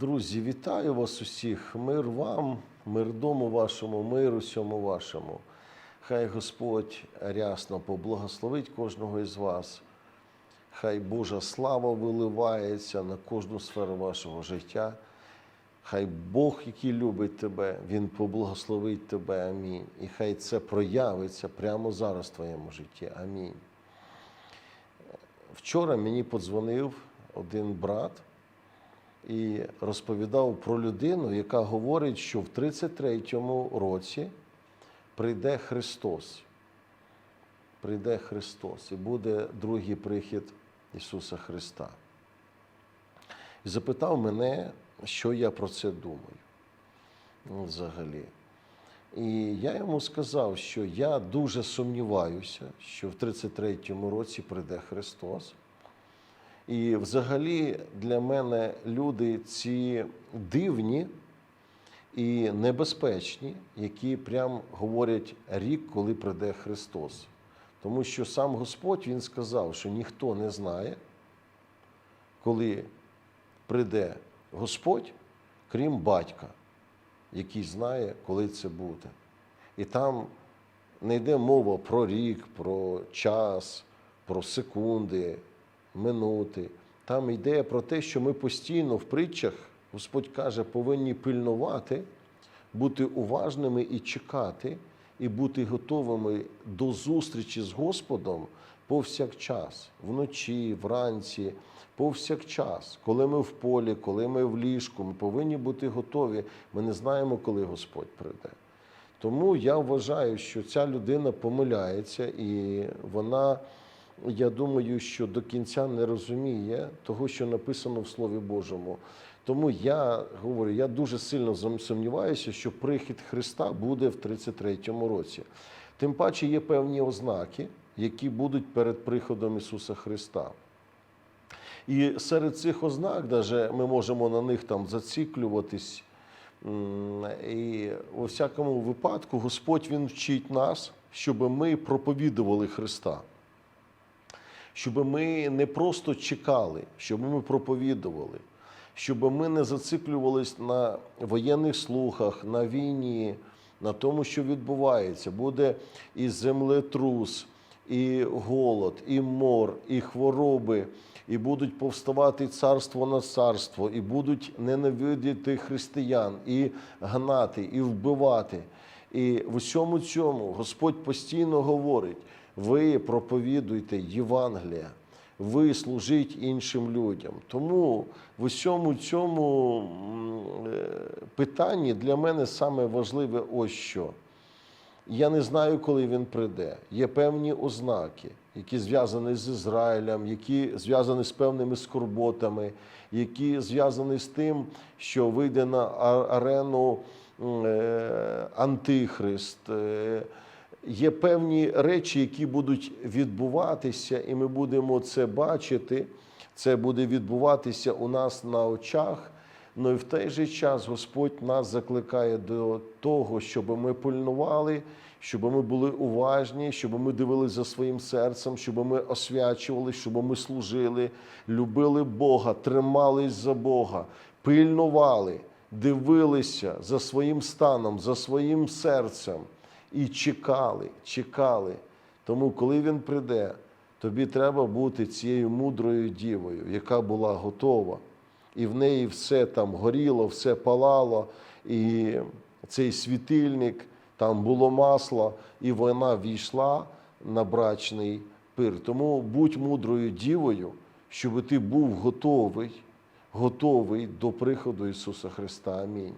Друзі, вітаю вас усіх. Мир вам, мир дому вашому, мир усьому вашому. Хай Господь рясно поблагословить кожного із вас. Хай Божа слава виливається на кожну сферу вашого життя. Хай Бог, який любить тебе, Він поблагословить тебе. Амінь. І хай це проявиться прямо зараз в твоєму житті. Амінь. Вчора мені подзвонив один брат і розповідав про людину, яка говорить, що в 33-му році прийде Христос. Прийде Христос і буде другий прихід Ісуса Христа. І запитав мене, що я про це думаю взагалі. І я йому сказав, що я дуже сумніваюся, що в 33-му році прийде Христос. І взагалі для мене люди ці дивні і небезпечні, які прям говорять рік, коли прийде Христос. Тому що сам Господь Він сказав, що ніхто не знає, коли прийде Господь, крім батька, який знає, коли це буде. І там не йде мова про рік, про час, про секунди, минути. Там йде про те, що ми постійно в притчах, Господь каже, повинні пильнувати, бути уважними і чекати, і бути готовими до зустрічі з Господом повсякчас, вночі, вранці, повсякчас. Коли ми в полі, коли ми в ліжку, ми повинні бути готові. Ми не знаємо, коли Господь прийде. Тому я вважаю, що ця людина помиляється, і вона, я думаю, що до кінця не розуміє того, що написано в Слові Божому. Тому я говорю, я дуже сильно сумніваюся, що прихід Христа буде в 33-му році. Тим паче є певні ознаки, які будуть перед приходом Ісуса Христа. І серед цих ознак, даже ми можемо на них там зациклюватись. І у всякому випадку Господь Він вчить нас, щоб ми проповідували Христа. Щоб ми не просто чекали, щоб ми проповідували, щоб ми не зациклювались на воєнних слухах, на війні, на тому, що відбувається. Буде і землетрус, і голод, і мор, і хвороби, і будуть повставати царство на царство, і будуть ненавидіти християн, і гнати, і вбивати. І в усьому цьому Господь постійно говорить: ви проповідуйте Євангелія, ви служіть іншим людям. Тому в усьому цьому е, питанні для мене саме важливе ось що. Я не знаю, коли він прийде. Є певні ознаки, які зв'язані з Ізраїлем, які зв'язані з певними скорботами, які зв'язані з тим, що вийде на арену е, Антихрист. Є певні речі, які будуть відбуватися, і ми будемо це бачити. Це буде відбуватися у нас на очах. Ну і в той же час Господь нас закликає до того, щоб ми пильнували, щоб ми були уважні, щоб ми дивилися за своїм серцем, щоб ми освячували, щоб ми служили, любили Бога, тримались за Бога, пильнували, дивилися за своїм станом, за своїм серцем і чекали, чекали. Тому, коли він прийде, тобі треба бути цією мудрою дівою, яка була готова і в неї все там горіло, все палало, і цей світильник, там було масло, і вона війшла на брачний пир. Тому будь мудрою дівою, щоб ти був готовий, готовий до приходу Ісуса Христа. Амінь.